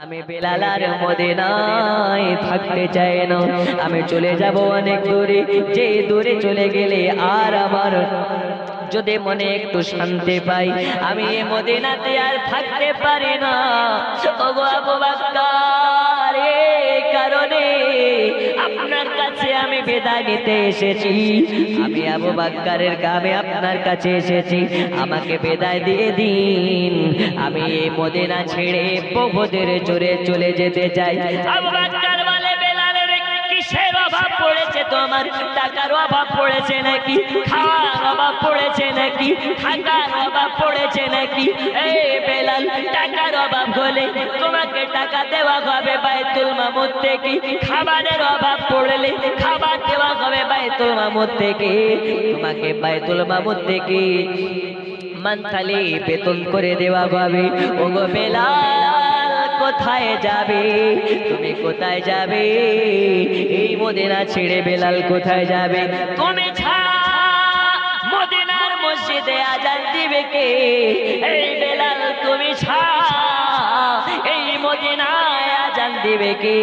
আমি বেলালার মদিনায় থাকতে চাই না। আমি চলে যাব অনেক দূরে। যে দূরে। চলে গেলে আর আমার যদি মনে একটু শান্তি পাই আমি এ মদিনাতে আর থাকতে পারি না। ওগো আবু বাক্কার কারণে আপনার বিদায় নিতে এসেছি। আমি আবু বাক্কারের গ্রামে আপনার কাছে এসেছি। আমাকে বিদায় দিয়ে দিন। আমি এই মদিনা ছেড়ে বহুদের জোরে চলে যেতে চাই। আবু বাক্কার অভাব পড়েছে তোমার, টাকার অভাব পড়েছে নাকি? খাওয়ার অভাব পড়েছে নাকি? থাকার অভাব পড়েছে নাকি? এই বেলাল, টাকার অভাব হলে তোমাকে টাকা দেওয়া হবে বাইতুল মামুদ থেকে। খাবারের অভাব পড়লে খাবার দেওয়া হবে বাইতুল মামুদ থেকে। তোমাকে বাইতুল মামুদ থেকে মান্থালি বেতন করে দেওয়া হবে। ওগো বেলাল কোথায় যাবে? তুমি কোথায় যাবে? এই মদিনা ছেড়ে বেলাল কোথায় যাবে? তুমি ছাড়া মদিনার মসজিদে আজান দিবে কে? এই বেলাল, তুমি ছাড়া এই মদিনায় আজান দিবে কে?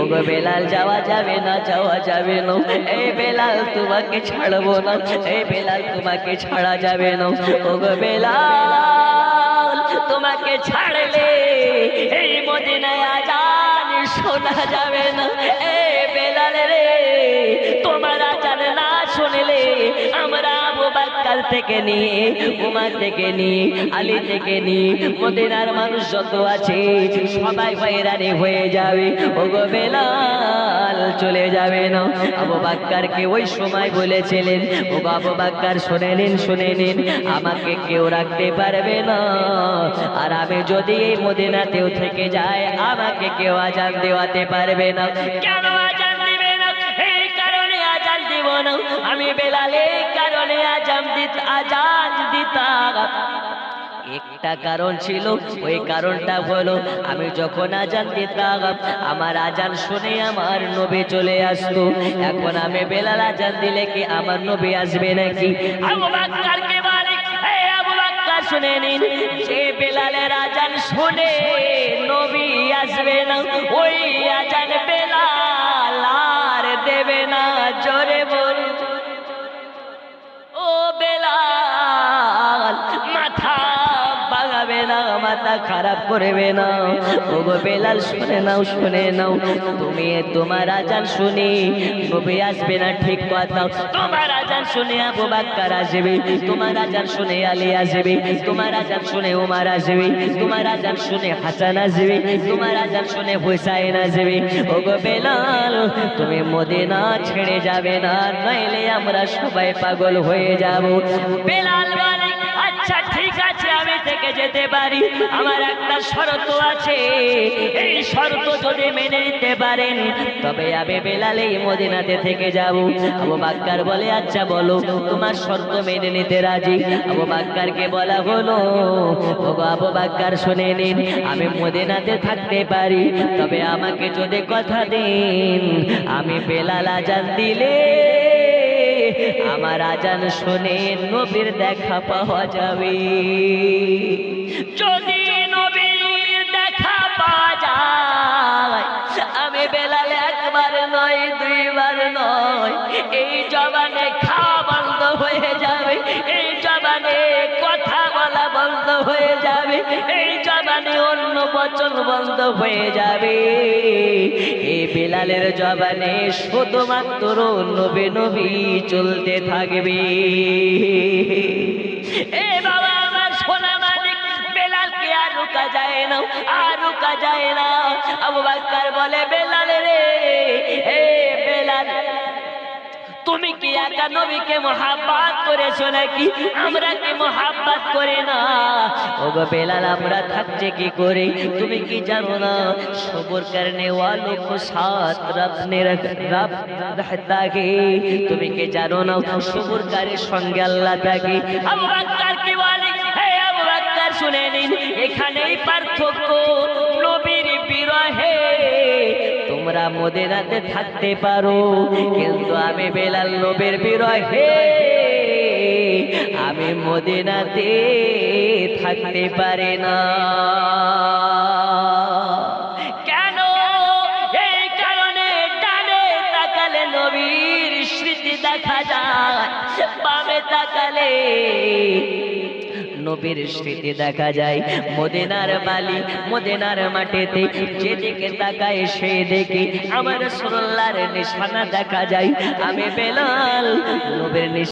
ওগো বেলাল, যাওয়া যাবে না, যাওয়া যাবে না। এই বেলাল, তোমাকে ছাড়বো না। এই বেলাল, তোমাকে ছাড়া যাবে না। ওগো বেলাল তোমাকে ছাড়লে এই মদিনায় আজান শোনা যাবে না। এ বেলাল রে তোমার আবু থেকে নিয়ে উমার থেকে নিয়ে আলী থেকে নিয়ে মদিনার মানুষ যত আছে, সবাই বাইরানি হয়ে যাবে। ওগো বেলাল চলে যাবে না। আবু বাক্কারকে ওই সময় বলেছিলেন ও আবু বাক্কার, শুনে নিন শুনে নিন, আমাকে কেউ রাখতে পারবে না। আর আমি যদি এই মদিনাতেও থেকে যাই, আমাকে কেউ আজান দেওয়াতে পারবে না। কেন আজান আজান আমি বেলাল কারণে আজান দিত আজান দিতাম। একটা কারণ ছিল, ওই কারণটা হলো, আমি যখন আজান দিতাম, আমার আজান শুনে আমার নবী চলে আসতো। এখন আমি বেলাল আজান দিলে কি আমার নবী আসবে নাকি? শুনে নিন, যে বেলালের আজান শুনে নবী আসবে না, ওই বাগাবে না, মাথা খারাপ করবে না। ও গো বেলাল, শুনে নাও শুনে নাও, তুমি তোমার আজান শুনি নবী আসবে না ঠিক কথা? তোমার আজান শুনে আবু বাক্কার আসবে, তোমার আজান শুনে আলী আসবে, তোমার আজান শুনে উমার আসবে, তোমার আজান শুনে হাসান আসবে, তোমার আজান শুনে হুসাইন আসবে। ও গো বেলাল, তুমি মদিনা ছেড়ে যাবে না, নইলে আমরা সবাই পাগল হয়ে যাব। বেলাল বলে আচ্ছা ঠিক আছে, আমি থেকে যেতে পারি। আমার একটা শর্ত আছে। এই শর্ত যদি মেনে নিতে পারেন, তবে আমি বেলাল এই মদিনাতে থেকে যাব। আবু বাক্কার বলে আচ্ছা বলো, তোমার শর্ত মেনে নিতে রাজি? আবু বাক্কারকে বলা হলো, ওগো আবু বাক্কার, শুনে নিন, আমি মদিনাতে থাকতে পারি। তবে আমাকে যদি কথা দিন, আমি বেলাল আজান দিলে আমার আজান শুনে নবীর দেখা পাওয়া যাবে। যদি নবীর দেখা পাওয়া যায়, আমি বেলাল একবার নয়, দুইবার নয়, এই জবানে খাওয়া বন্ধ হয়ে যাবে এই জবানে অন্য বচন বন্ধ হয়ে যাবে। এই বেলালের জবানে শুধুমাত্র নবী নবী চলতে থাকবে। এ বাবা আর রুকা যায় না, আর রুকা যায় না। আবু বাক্কার বলে, বেলাল রে, এ বেলাল তুমি কি একা নবীকে মহাব্বাত করেছ নাকি? আমরা কি মহাব্বাত করে না? ও গো বেলাল, আমরা থাকছে কি করে? তুমি কি জানো না? সবর করনে ওয়ালো কো সাথ রব নে রব রহতা তুমি কি জানো না? সবর করে সঙ্গে আল্লাহ থাকে। আবু কার কি ওয়ালি হে আবু কার শুনে নিন। এখানেই পার্থক্য। তোমরা মদিনাতে থাকতে পারো। কিন্তু আমি বেলাল নবীর বিরহে, আমি মদিনাতে থাকতে পারি না। কেন? এই কারণে ডানে তাকালে নবীর স্মৃতি দেখা যায়, বামে তাকালে নবীর স্মৃতি দেখা যায়। মদিনার বালি মদিনার মাটিতে যেদিকে তাকায় সে দেখে আমার সোল্লার নিশানা দেখা যায়। আমি বেলাল, নবীর